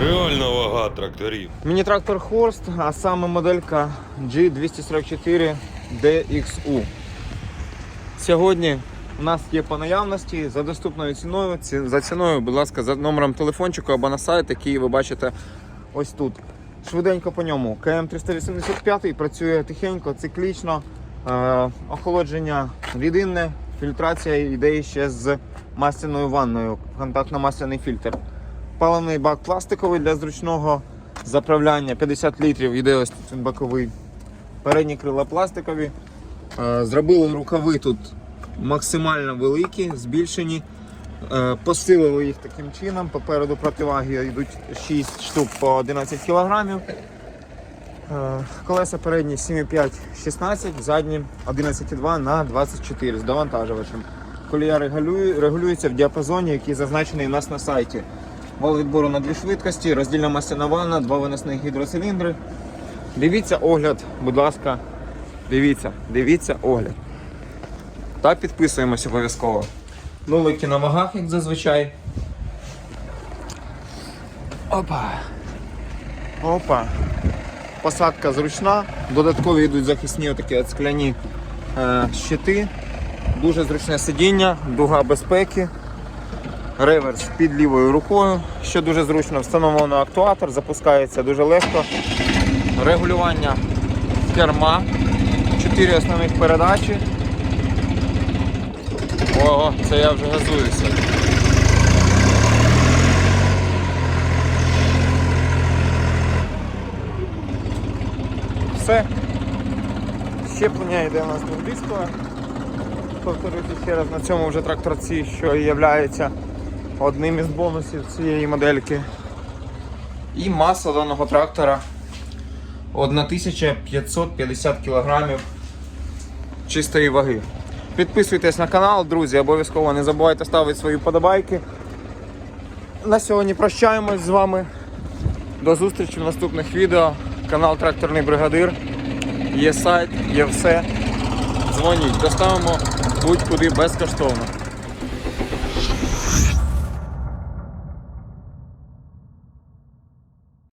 Реальна вага тракторів. Міні-трактор Хорст, а саме моделька G244 DXU. Сьогодні у нас є по наявності за доступною ціною. За ціною, будь ласка, за номером телефончику або на сайт, який ви бачите ось тут. Швиденько по ньому. КМ385 працює тихенько, циклічно, е, охолодження рідинне, фільтрація йде ще з масляною ванною, контактно-масляний фільтр. Паливний бак пластиковий для зручного заправляння 50 літрів, іде ось тут він боковий. Передні крила пластикові. Е, Зробили рукави тут максимально великі, збільшені. Е, Посилили їх таким чином. Попереду противаги йдуть 6 штук по 11 кг. Колеса передні 7,5 16, задні 11,2 на 24 з довантажувачем. Колія регулюється в діапазоні, який зазначений у нас на сайті. Вал відбору на дві швидкості, роздільна масляна ванна, два виносних гідроциліндри. Дивіться огляд, будь ласка, дивіться, дивіться огляд. Та підписуємося обов'язково. Нулики на вагах, як зазвичай. Опа. Опа. Посадка зручна. Додаткові йдуть захисні отакі от скляні е, щити. Дуже зручне сидіння, дуга безпеки. Реверс під лівою рукою, що дуже зручно встановлено актуатор, запускається дуже легко. Регулювання керма, 4 основних передачі. Ого, це я вже газуюся. Все. Щеплення йде у нас двохдискове. Повторюся ще раз на цьому вже тракторці, що є одним із бонусів цієї модельки. І маса даного трактора 1550 кг чистої ваги. Підписуйтесь на канал, друзі, обов'язково не забувайте ставити свої подобайки. На сьогодні прощаємось з вами. До зустрічі в наступних відео. Канал Тракторний Бригадир. Є сайт, є все. Дзвоніть, доставимо будь-куди безкоштовно.